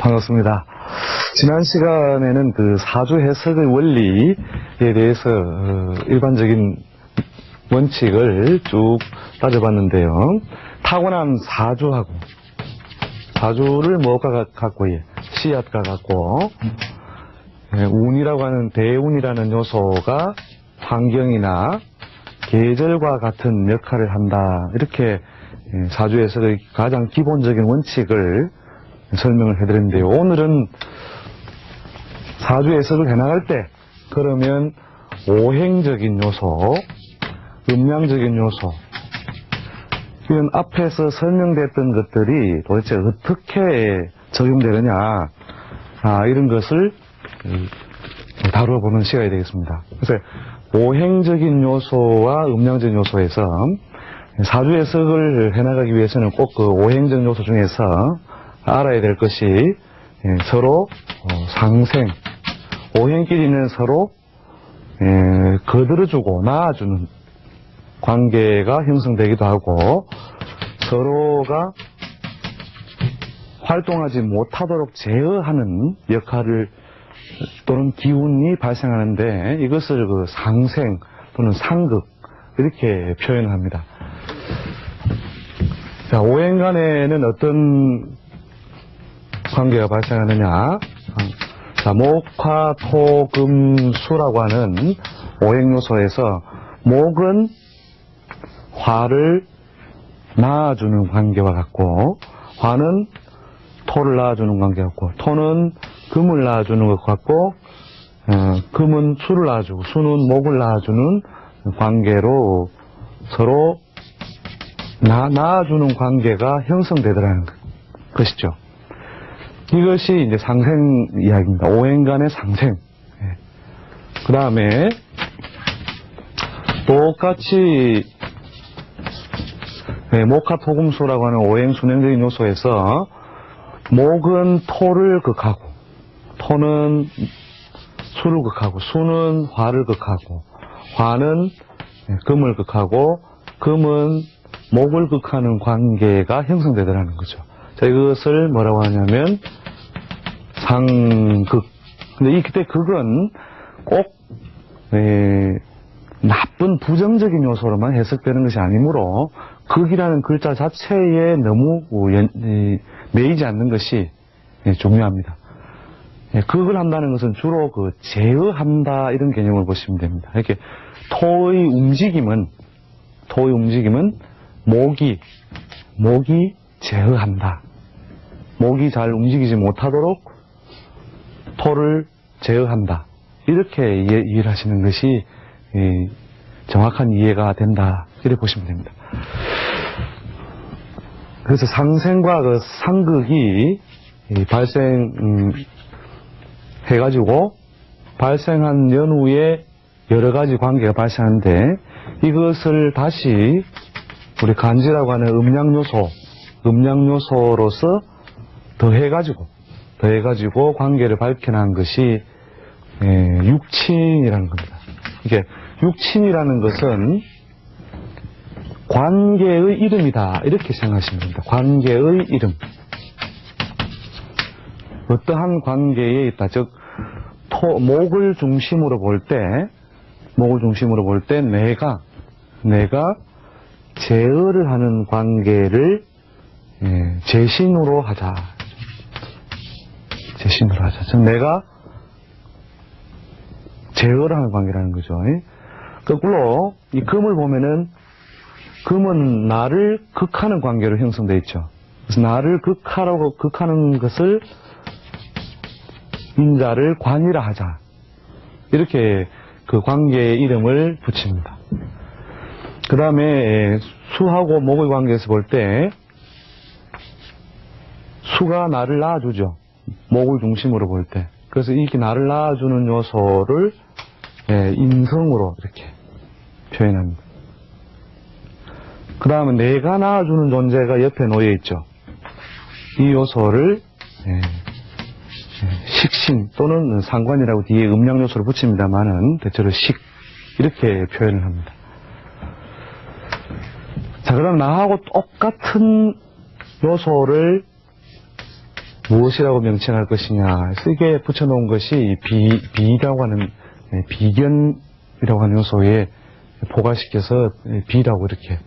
반갑습니다. 지난 시간에는 그 사주 해석의 원리에 대해서 어, 일반적인 원칙을 쭉 따져봤는데요. 타고난 사주하고 사주를 뭐가 가- 갖고 예, 씨앗과 같고 예, 운이라고 하는 대운이라는 요소가 환경이나 계절과 같은 역할을 한다. 이렇게 예, 사주 해석의 가장 기본적인 원칙을 설명을 해드렸는데요. 오늘은 사주 해석을 해나갈 때 그러면 오행적인 요소, 음양적인 요소 이런 앞에서 설명됐던 것들이 도대체 어떻게 적용되느냐 아, 이런 것을 음, 다뤄보는 시간이 되겠습니다. 그래서 오행적인 요소와 음양적인 요소에서 사주 해석을 해나가기 위해서는 꼭 그 오행적 요소 중에서 알아야 될 것이 예, 서로 어, 상생, 오행끼리는 서로 예, 거들어주고 낳아주는 관계가 형성되기도 하고 서로가 활동하지 못하도록 제어하는 역할을 또는 기운이 발생하는데 이것을 그 상생 또는 상극 이렇게 표현을 합니다. 자, 오행간에는 어떤 관계가 발생하느냐? 자, 목화, 토, 금, 수라고 하는 오행 요소에서 목은 화를 낳아주는 관계와 같고, 화는 토를 낳아주는 관계 같고, 토는 금을 낳아주는 것 같고, 어, 금은 수를 낳아주고, 수는 목을 낳아주는 관계로 서로 나, 낳아주는 관계가 형성되더라는 것- 것이죠. 이것이 이제 상생 이야기입니다. 오행간의 상생. 그 다음에 똑같이 네, 목화토금수라고 하는 오행 순행적인 요소에서 목은 토를 극하고 토는 수를 극하고 수는 화를 극하고 화는 네, 금을 극하고 금은 목을 극하는 관계가 형성되더라는 거죠. 자, 이것을 뭐라고 하냐면 상극. 근데 이 그때 극은 꼭 에, 나쁜 부정적인 요소로만 해석되는 것이 아니므로 극이라는 글자 자체에 너무 어, 연- 이, 매이지 않는 것이 예, 중요합니다. 예, 극을 한다는 것은 주로 그 제어한다 이런 개념을 보시면 됩니다. 이렇게 토의 움직임은 토의 움직임은 목이 목이 제어한다. 목이 잘 움직이지 못하도록 토를 제어한다. 이렇게 이해, 이해를 하시는 것이 이, 정확한 이해가 된다. 이렇게 보시면 됩니다. 그래서 상생과 그 상극이 이 발생 음, 해가지고 발생한 연후에 여러 가지 관계가 발생하는데 이것을 다시 우리 간지라고 하는 음양 요소, 음양 요소로서 더해가지고 더해가지고 관계를 밝혀낸 것이 예, 육친이라는 겁니다. 이게 육친이라는 것은 관계의 이름이다 이렇게 생각하시면 됩니다. 관계의 이름. 어떠한 관계에 있다. 즉 토, 목을 중심으로 볼 때, 목을 중심으로 볼 때 내가 내가 제어를 하는 관계를 예, 재신으로 하자. 재신으로 하자. 즉 내가 제어를 하는 관계라는 거죠. 예? 거꾸로 이 금을 보면은 금은 나를 극하는 관계로 형성되어 있죠. 그래서 나를 극하라고 극하는 것을 인자를 관이라 하자. 이렇게 그 관계의 이름을 붙입니다. 그 다음에 수하고 목의 관계에서 볼 때 수가 나를 낳아주죠. 목을 중심으로 볼 때. 그래서 이렇게 나를 낳아주는 요소를 예, 인성으로 이렇게 표현합니다. 그 다음에 내가 낳아주는 존재가 옆에 놓여 있죠. 이 요소를 예, 식신 또는 상관이라고 뒤에 음양 요소를 붙입니다만은 대체로 식 이렇게 표현을 합니다. 자, 그럼 나하고 똑같은 요소를 무엇이라고 명칭할 것이냐. 쓰게 붙여놓은 것이 비, 비라고 하는, 예, 비견이라고 하는 요소에 포괄시켜서 예, 비라고 이렇게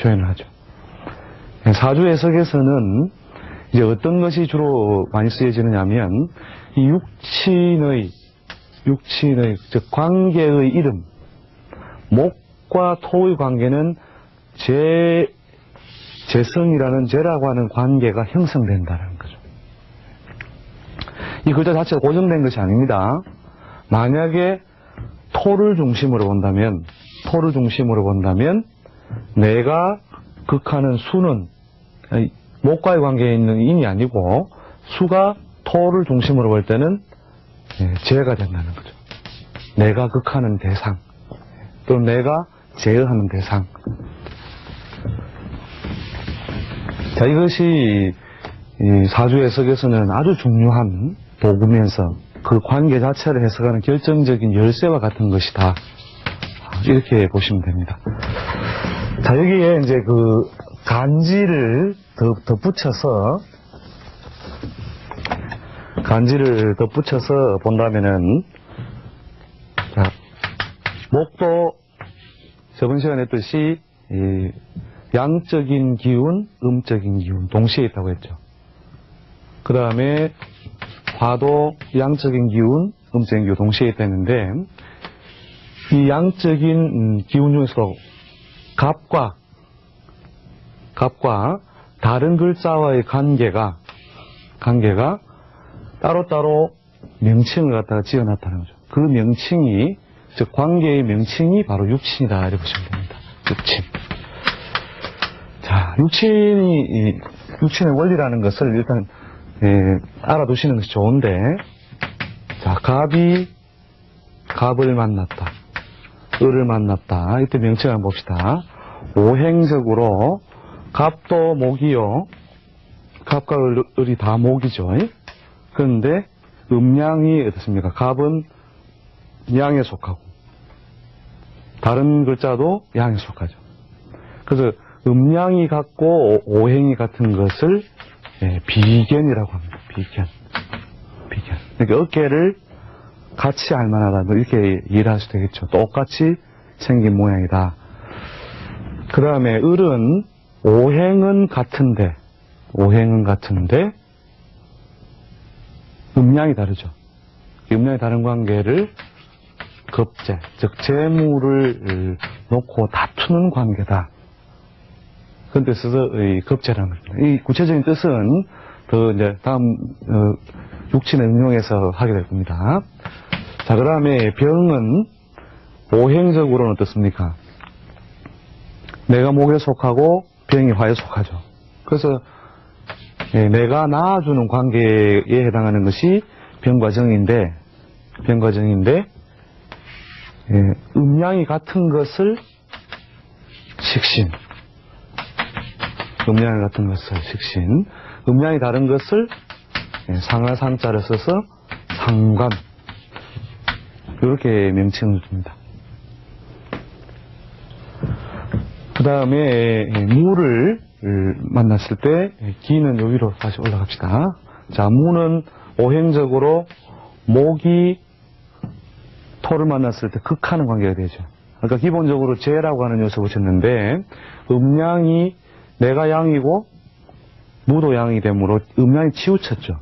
표현을 하죠. 예, 사주 해석에서는 이제 어떤 것이 주로 많이 쓰여지느냐 하면 이 육친의, 육친의, 즉 관계의 이름, 목과 토의 관계는 제, 재성이라는 재라고 하는 관계가 형성된다는. 이 글자 자체가 고정된 것이 아닙니다. 만약에 토를 중심으로 본다면, 토를 중심으로 본다면, 내가 극하는 수는 목과의 관계에 있는 인이 아니고, 수가 토를 중심으로 볼 때는 예, 재가 된다는 거죠. 내가 극하는 대상, 또는 내가 제어하는 대상. 자, 이것이 이 사주 해석에서는 아주 중요한 도구면서 그 관계 자체를 해석하는 결정적인 열쇠와 같은 것이다. 이렇게 보시면 됩니다. 자, 여기에 이제 그 간지를 더, 덧붙여서 간지를 덧붙여서 본다면은 자, 목도 저번 시간에 했듯이 이 양적인 기운, 음적인 기운 동시에 있다고 했죠. 그 다음에 화도 양적인 기운, 음적인 기운 동시에 있다는데 이 양적인 음, 기운 중에서도 갑과 갑과 다른 글자와의 관계가 관계가 따로따로 명칭을 갖다가 지어놨다는 거죠. 그 명칭이 즉 관계의 명칭이 바로 육친이다 이렇게 보시면 됩니다. 육친. 자, 육친이 이 육친의 원리라는 것을 일단 예, 알아두시는 것이 좋은데 자, 갑이 갑을 만났다. 을을 만났다. 이때 명칭을 한번 봅시다. 오행적으로 갑도 목이요. 갑과 을- 을이 다 목이죠. 그런데 음양이 어떻습니까? 갑은 양에 속하고 다른 글자도 양에 속하죠. 그래서 음양이 같고 오- 오행이 같은 것을 예, 비견이라고 합니다. 비견. 비견. 그러니까 어깨를 같이 할 만하다. 뭐 이렇게 이해를 할수 되겠죠. 똑같이 생긴 모양이다. 그 다음에 을은 오행은 같은데, 오행은 같은데, 음양이 다르죠. 이 음양이 다른 관계를 급제, 즉 재물을 놓고 다투는 관계다. 그런 뜻에서 이 급제라는 겁니다. 이 구체적인 뜻은 더 이제 다음 어, 육친의 응용에서 하게 될 겁니다. 자, 그 다음에 병은 오행적으로는 어떻습니까? 내가 목에 속하고 병이 화에 속하죠. 그래서 예, 내가 낳아주는 관계에 해당하는 것이 병과 정인데, 병과 정인데, 예, 음양이 같은 것을 식신, 음양이 같은 것을 식신, 음양이 다른 것을 예, 상하상자를 써서 상관, 이렇게 명칭을 줍니다. 그 다음에 무를 만났을 때 기는 여기로 다시 올라갑시다. 자, 무는 오행적으로 목이 토를 만났을 때 극하는 관계가 되죠. 그러니까 기본적으로 재라고 하는 요소 붙였는데 음양이 내가 양이고 무도 양이 되므로 음양이 치우쳤죠.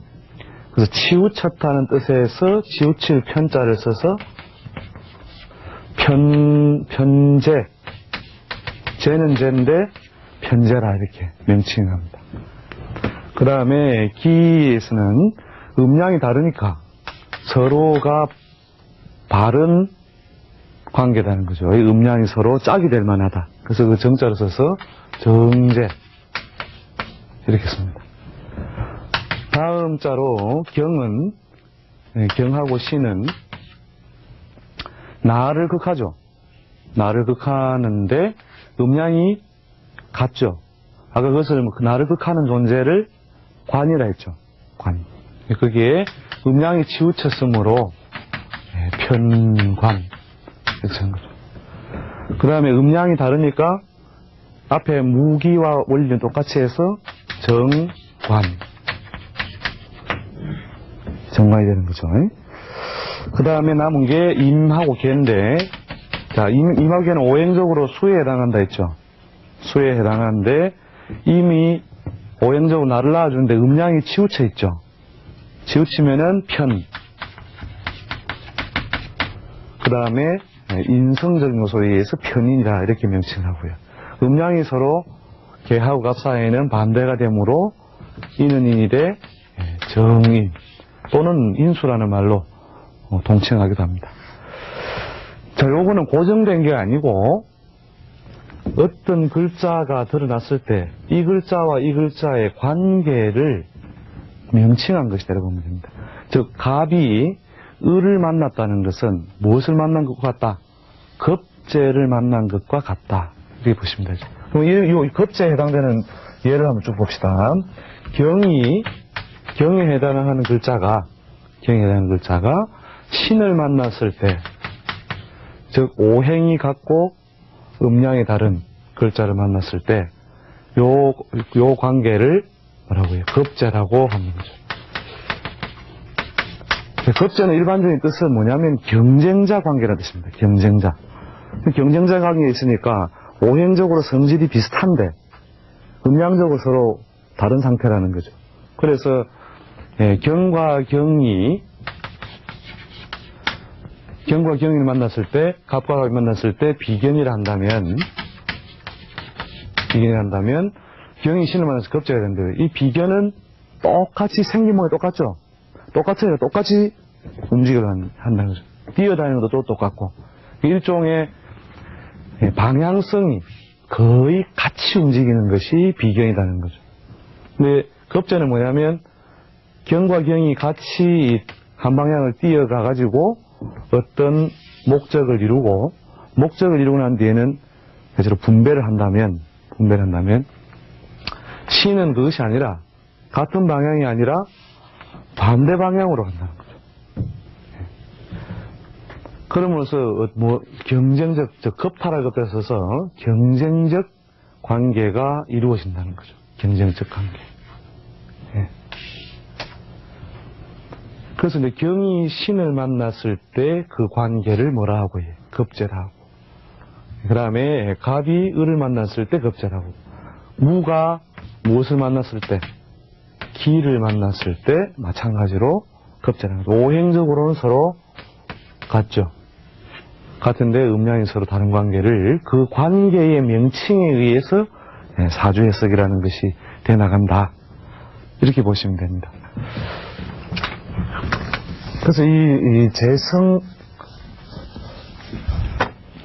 그래서 치우쳤다는 뜻에서 치우칠 편자를 써서 편, 편제, 제는 제인데 편제라 이렇게 명칭합니다. 그 다음에 기에서는 음양이 다르니까 서로가 바른 관계라는 거죠. 이 음양이 서로 짝이 될 만하다. 그래서 그 정자를 써서 정제 이렇게 씁니다. 다음 자로 경은 예, 경하고 시는 나를 극하죠. 나를 극하는데 음양이 같죠. 아까 그것을 뭐그 나를 극하는 존재를 관이라 했죠. 관. 거기에 음양이 치우쳤으므로 예, 편관 이렇게 하는 거죠. 그 다음에 음양이 다르니까 앞에 무기와 원리는 똑같이 해서 정관 정관이 되는 거죠. 그 다음에 남은 게 임하고 개인데, 자, 임, 임하고 개는 오행적으로 수에 해당한다 했죠. 수에 해당하는데, 임이 오행적으로 나를 낳아주는데 음양이 치우쳐 있죠. 치우치면은 편. 그 다음에 인성적 요소에 의해서 편인이라 이렇게 명칭하고요. 음양이 서로 개하고 갑 사이에는 반대가 되므로 이는 인이 돼 정인 또는 인수라는 말로 어, 동칭하기도 합니다. 자, 요거는 고정된 게 아니고 어떤 글자가 드러났을 때 이 글자와 이 글자의 관계를 명칭한 것이라고 보면 됩니다. 즉 갑이 을을 만났다는 것은 무엇을 만난 것과 같다? 급제를 만난 것과 같다. 이렇게 보시면 되죠. 그럼 이, 이 급제에 해당되는 예를 한번 쭉 봅시다. 경이 경에 해당하는 글자가 경에 해당하는 글자가 신을 만났을 때, 즉 오행이 같고 음량이 다른 글자를 만났을 때, 요, 요 관계를 뭐라고 해요? 급제라고 하는 거죠. 급제는 일반적인 뜻은 뭐냐면 경쟁자 관계라는 뜻입니다. 경쟁자. 경쟁자 관계에 있으니까 오행적으로 성질이 비슷한데 음량적으로 서로 다른 상태라는 거죠. 그래서 예, 경과 경이 경과 경이를 만났을 때 갑과 갑이 만났을 때 비견이라 한다면 비견이라 한다면 경이 신을 만나서 급제가 된대요. 이 비견은 똑같이 생긴 모양이 똑같죠? 똑같아요. 똑같이 움직여 한다는 거죠. 뛰어다니는 것도 똑같고. 일종의 방향성이 거의 같이 움직이는 것이 비경이라는 거죠. 근데 급제는 뭐냐면 경과 경이 같이 한 방향을 뛰어가 가지고 어떤 목적을 이루고 목적을 이루고 난 뒤에는 대체로 분배를 한다면 분배를 한다면 시는 그것이 아니라 같은 방향이 아니라 반대 방향으로 간다는 거죠. 그러면서 뭐 경쟁적 저 급하라 급에 서서 경쟁적 관계가 이루어진다는 거죠. 경쟁적 관계. 예. 그래서 이제 경이 신을 만났을 때 그 관계를 뭐라 하고 해? 급제라고. 그 다음에 갑이 을을 만났을 때 급제라고. 무가 무엇을 만났을 때? 기를 만났을 때 마찬가지로 거죠. 오행적으로는 서로 같죠. 같은데 음량이 서로 다른 관계를 그 관계의 명칭에 의해서 예, 사주 해석이라는 것이 돼 나간다. 이렇게 보시면 됩니다. 그래서 이, 이 재성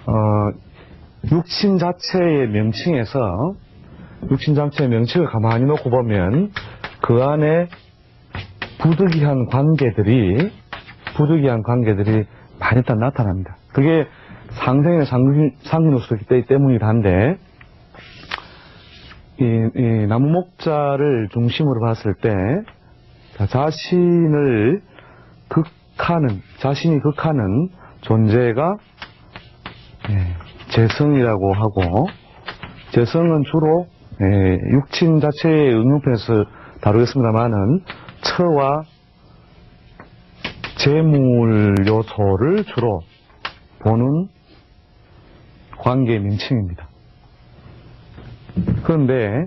어, 육신 자체의 명칭에서 육신 자체의 명칭을 가만히 놓고 보면 그 안에 부득이한 관계들이 부득이한 관계들이 많이 일단 나타납니다. 그게 상생의 상근으로서기 때문이긴 한데 이, 이 나무 목자를 중심으로 봤을 때 자신을 극하는 자신이 극하는 존재가 예, 재성이라고 하고 재성은 주로 예, 육친 자체의 응용편에서 다루겠습니다만은 처와 재물 요소를 주로 보는 관계의 명칭입니다. 그런데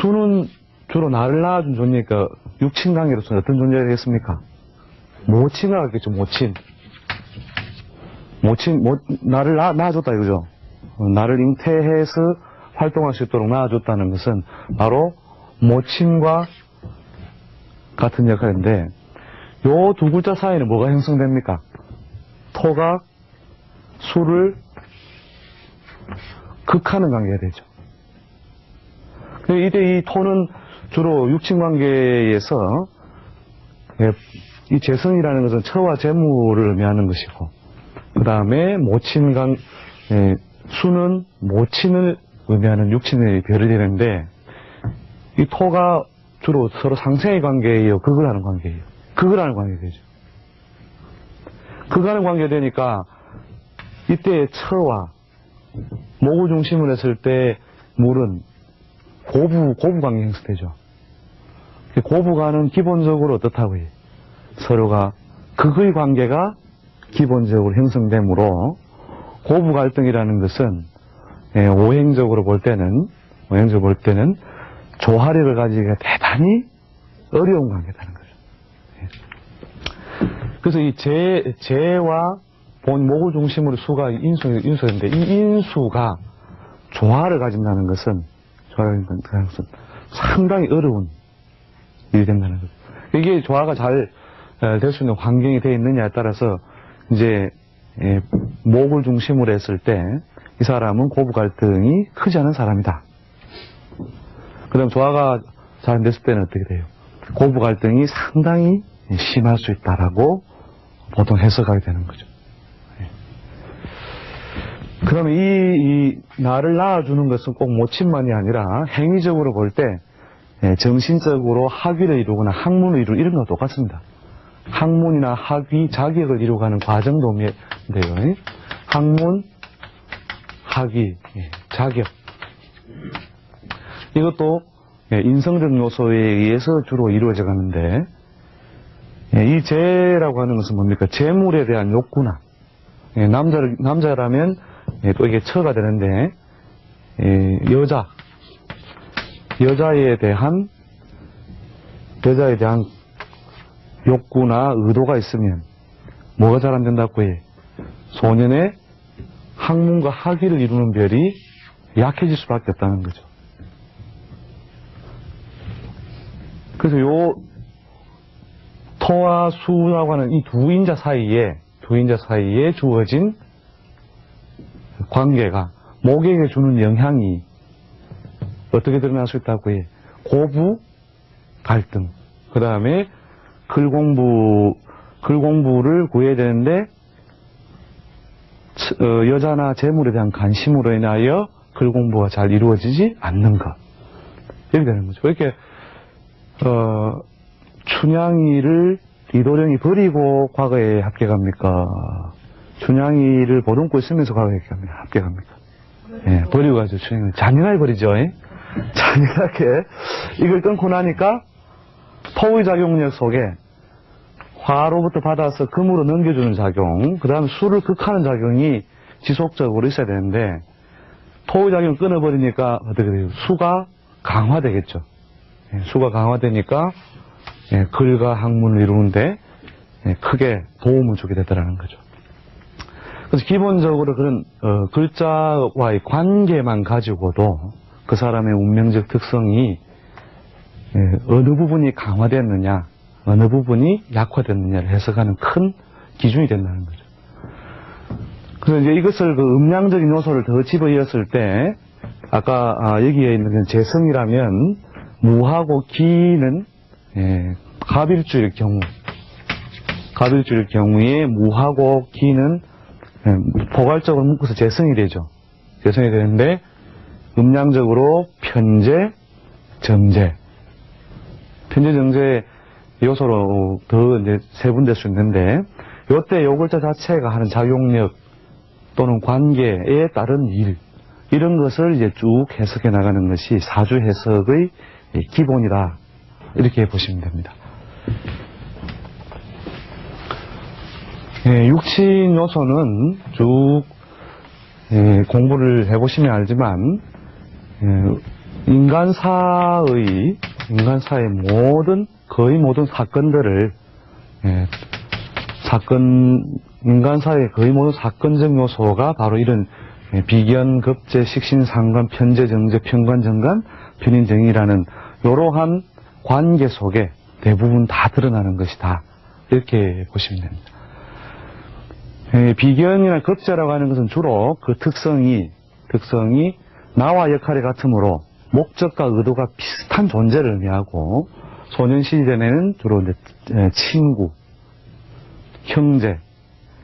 수는 주로 나를 낳아준 존재니까 육친 관계로서는 어떤 존재가 되겠습니까? 모친을 하겠죠, 모친. 모친, 모, 나를 낳, 낳아줬다 이거죠. 어, 나를 잉태해서 활동할 수 있도록 낳아줬다는 것은 바로 모친과 같은 역할인데 요 두 글자 사이에는 뭐가 형성됩니까? 토가 수를 극하는 관계가 되죠. 이때 이 토는 주로 육친 관계에서 예, 이 재성이라는 것은 처와 재물을 의미하는 것이고 그 다음에 모친 관 예, 수는 모친을 의미하는 육친의 별이 되는데 이 토가 주로 서로 상생의 관계예요. 극을 하는 관계예요. 극을 하는 관계 되죠. 극하는 관계 되니까 이때 처와 모구 중심을 했을 때 물은 고부, 고부 관계 형성되죠. 고부가는 기본적으로 어떻다고 해요? 서로가 극의 관계가 기본적으로 형성되므로 고부 갈등이라는 것은 예, 오행적으로 볼 때는 오행적으로 볼 때는 조화력을 가지기가 대단히 어려운 관계다는 거죠. 예. 그래서 이 재, 재와 본 목을 중심으로 수가 인수, 인수인데 이 인수가 조화를 가진다는 것은 조화를 가진다는 것은 상당히 어려운 일이 된다는 거죠. 이게 조화가 잘 될 수 있는 환경이 되어 있느냐에 따라서 이제 예, 목을 중심으로 했을 때 이 사람은 고부 갈등이 크지 않은 사람이다. 그 다음 조화가 잘 안 됐을 때는 어떻게 돼요? 고부 갈등이 상당히 심할 수 있다라고 보통 해석하게 되는 거죠. 그러면 이, 이 나를 낳아주는 것은 꼭 모친만이 아니라 행위적으로 볼때 예, 정신적으로 학위를 이루거나 학문을 이루고 이런 거 똑같습니다. 학문이나 학위, 자격을 이루어가는 과정도 돼요. 학문, 학위, 예, 자격. 이것도 예, 인성적 요소에 의해서 주로 이루어져 가는데 예, 이 재라고 하는 것은 뭡니까? 재물에 대한 욕구나 예, 남자 남자라면 예, 또 이게 처가 되는데 예, 여자 여자에 대한 여자에 대한 욕구나 의도가 있으면 뭐가 잘 안 된다고 해? 소년의 학문과 학위를 이루는 별이 약해질 수밖에 없다는 거죠. 그래서 요 토와 수라고 하는 이 두 인자 사이에 두 인자 사이에 주어진 관계가 목에게 주는 영향이 어떻게 드러날 수 있다고 해? 고부 갈등. 그 다음에 글 공부, 글 공부를 구해야 되는데, 어, 여자나 재물에 대한 관심으로 인하여 글 공부가 잘 이루어지지 않는 것. 이렇게 되는 거죠. 왜 이렇게, 어, 춘향이를 이도령이 버리고 과거에 합격합니까? 춘향이를 보듬고 있으면서 과거에 합격합니까? 예, 버리고 가죠, 춘향이. 잔인하게 버리죠, 예? 잔인하게. 이걸 끊고 나니까 토의 작용력 속에 화로부터 받아서 금으로 넘겨주는 작용, 그 다음에 수를 극하는 작용이 지속적으로 있어야 되는데, 토의 작용을 끊어버리니까 어떻게 돼요? 수가 강화되겠죠. 예, 수가 강화되니까, 예, 글과 학문을 이루는데, 예, 크게 도움을 주게 되더라는 거죠. 그래서 기본적으로 그런, 어, 글자와의 관계만 가지고도 그 사람의 운명적 특성이 예, 어느 부분이 강화됐느냐, 어느 부분이 약화됐느냐를 해석하는 큰 기준이 된다는 거죠. 그래서 이제 이것을 그 음양적인 요소를 더 집어이었을 때, 아까 아, 여기에 있는 그 재성이라면 무하고 기는 예, 갑일주일 경우, 갑일주일 경우에 무하고 기는 예, 포괄적으로 묶어서 재성이 되죠. 재성이 되는데 음양적으로 편재, 정재, 편재, 정재 요소로 더 이제 세분될 수 있는데 요때 요 글자 자체가 하는 작용력 또는 관계에 따른 일. 이런 것을 이제 쭉 해석해 나가는 것이 사주 해석의 기본이다 이렇게 보시면 됩니다. 예, 육신 요소는 쭉 예, 공부를 해보시면 알지만 예, 인간사의 인간사의 모든 거의 모든 사건들을 예, 사건 인간사의 거의 모든 사건적 요소가 바로 이런 예, 비견, 급제, 식신, 상관, 편제, 정제, 편관, 정관, 편인, 정이라는 이러한 관계 속에 대부분 다 드러나는 것이다. 이렇게 보시면 됩니다. 예, 비견이나 급제라고 하는 것은 주로 그 특성이 특성이 나와 역할이 같으므로 목적과 의도가 비슷한 존재를 의미하고 소년 시절에는 주로 이제 예, 친구, 형제,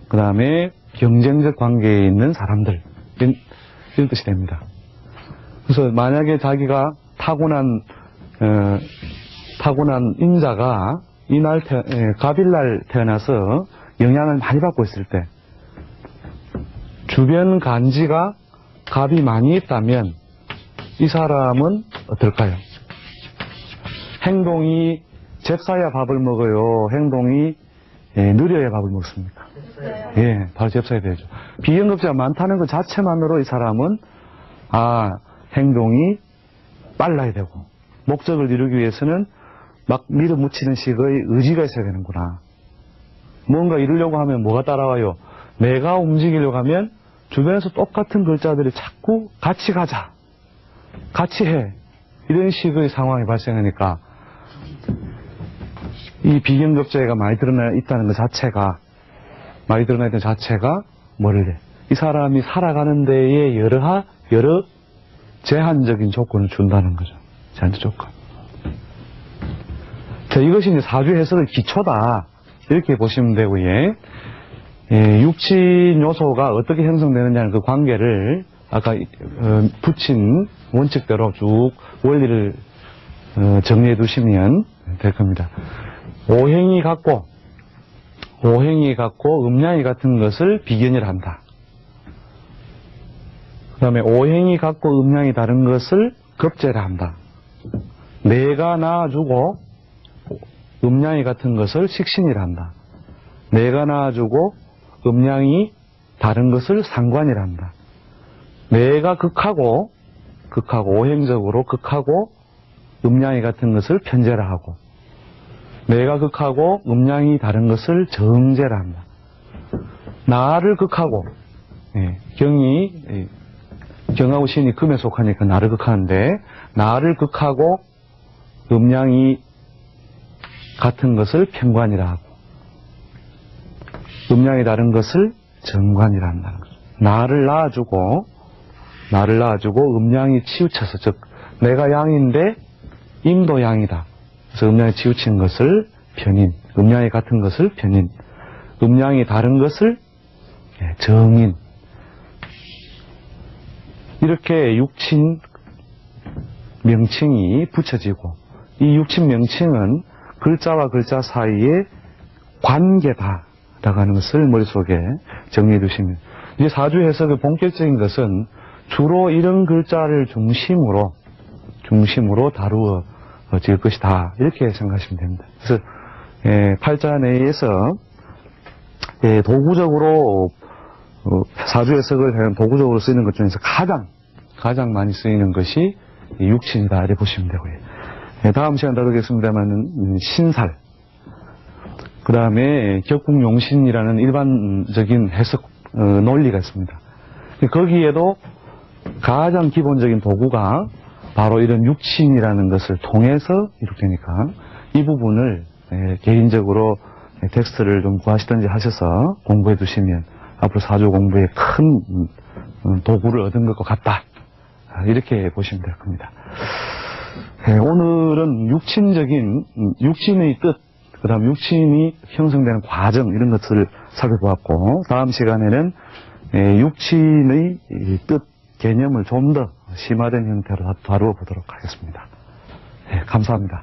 그 다음에 경쟁적 관계에 있는 사람들 이런, 이런 뜻이 됩니다. 그래서 만약에 자기가 타고난 어, 타고난 인자가 이날 태, 예, 갑일날 태어나서 영향을 많이 받고 있을 때 주변 간지가 갑이 많이 있다면 이 사람은 어떨까요? 행동이 잽싸야 밥을 먹어요? 행동이 예, 느려야 밥을 먹습니까? 예, 바로 잽싸야 되죠. 비경급제가 많다는 것 자체만으로 이 사람은 아 행동이 빨라야 되고 목적을 이루기 위해서는 막 밀어붙이는 식의 의지가 있어야 되는구나. 뭔가 이루려고 하면 뭐가 따라와요? 내가 움직이려고 하면 주변에서 똑같은 글자들이 자꾸 같이 가자. 같이 해. 이런 식의 상황이 발생하니까 이 비경급제가 많이 드러나 있다는 것 자체가 많이 드러나 있는 자체가 뭐를 해? 이 사람이 살아가는 데에 여러 하- 여러 제한적인 조건을 준다는 거죠. 제한적 조건. 자, 이것이 이제 사주 해석의 기초다. 이렇게 보시면 되고요. 예, 육친 요소가 어떻게 형성되느냐는 그 관계를 아까 어, 붙인 원칙대로 쭉 원리를 어, 정리해 두시면 될 겁니다. 오행이 같고 오행이 같고 음양이 같은 것을 비견이라 한다. 그 다음에 오행이 같고 음양이 다른 것을 급제라 한다. 내가 낳아주고 음양이 같은 것을 식신이라 한다. 내가 낳아주고 음양이 다른 것을 상관이라 한다. 내가 극하고 극하고 오행적으로 극하고 음양이 같은 것을 편제라 하고 내가 극하고 음양이 다른 것을 정제라 한다. 나를 극하고 예, 경이 예, 경하고 신이 금에 속하니까 나를 극하는데 나를 극하고 음양이 같은 것을 편관이라 하고 음양이 다른 것을 정관이라 한다는 거죠. 나를 낳아주고 나를 낳아주고 음양이 치우쳐서 즉 내가 양인데 임도 양이다. 그래서 음양이 치우친 것을 편인, 음양이 같은 것을 편인, 음양이 다른 것을 예, 정인. 이렇게 육친 명칭이 붙여지고 이 육친 명칭은 글자와 글자 사이의 관계다라고 하는 것을 머릿속에 정리해 두시면 이제 사주 해석의 본격적인 것은 주로 이런 글자를 중심으로 중심으로 다루어 질 것이다 이렇게 생각하시면 됩니다. 그래서 예, 팔자 내에서 예, 도구적으로 어, 사주 해석을 도구적으로 쓰이는 것 중에서 가장 가장 많이 쓰이는 것이 이 육친이다 이렇게 보시면 되고요. 예, 다음 시간 다루겠습니다만 신살 그 다음에 격국용신이라는 일반적인 해석 어, 논리가 있습니다. 거기에도 가장 기본적인 도구가 바로 이런 육친이라는 것을 통해서 이룩되니까 이 부분을 예, 개인적으로 텍스트를 좀 구하시든지 하셔서 공부해 두시면 앞으로 사주 공부에 큰 음, 음, 도구를 얻은 것과 같다. 아, 이렇게 보시면 될 겁니다. 예, 오늘은 육친적인 음, 육친의 뜻, 그다음 육친이 형성되는 과정 이런 것들을 살펴보았고 다음 시간에는 예, 육친의 이뜻 개념을 좀 더 심화된 형태로 다루어 보도록 하겠습니다. 예, 감사합니다.